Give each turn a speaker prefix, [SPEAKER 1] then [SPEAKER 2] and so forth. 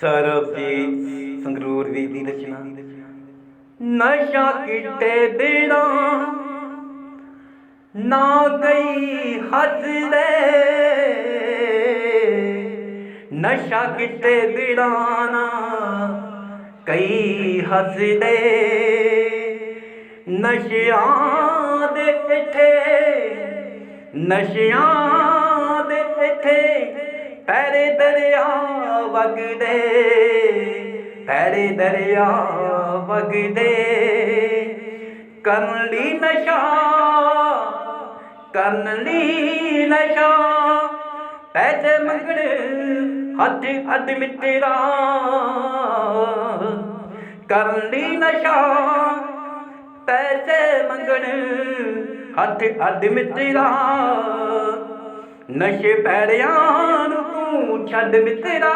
[SPEAKER 1] ਸਰਬ ਜੀ ਸੰਗਰੂਰ ਵੀ ਦੀ ਰਚਨਾ। ਨਸ਼ਾ ਕਿਤੇ ਦੇਣਾ ਨਾ ਗਈ ਹੱਦ ਦੇ। ਨਸ਼ਾ ਕਿਤੇ ਦਿੜਾਨਾ ਕਈ ਹੱਸਦੇ ਨਸ਼ਿਆਂ ਦੇ ਇੱਥੇ, ਨਸ਼ਿਆਂ ਦੇ ਇੱਥੇ, ਪੈਰੇ ਦਰਿਆ ਵਗਦੇ ਭੈੜੇ ਦਰਿਆ ਵਗਦੇ। ਕਰਨ ਲਈ ਨਸ਼ਾ ਕਰਨ ਲਈ ਨਸ਼ਾ, ਪੈਸੇ ਮੰਗਣ, ਹੱਥ ਹੱਥ ਮਿੱਤਰਾ। ਕਰਨ ਲਈ ਨਸ਼ਾ, ਪੈਸੇ ਮੰਗਣ, ਹੱਥ ਹੱਥ ਮਿੱਤਰਾ। ਨਸ਼ੇ ਪੈੜਿਆਂ ਨੂੰ ਛੱਡ ਮਿੱਤਰਾ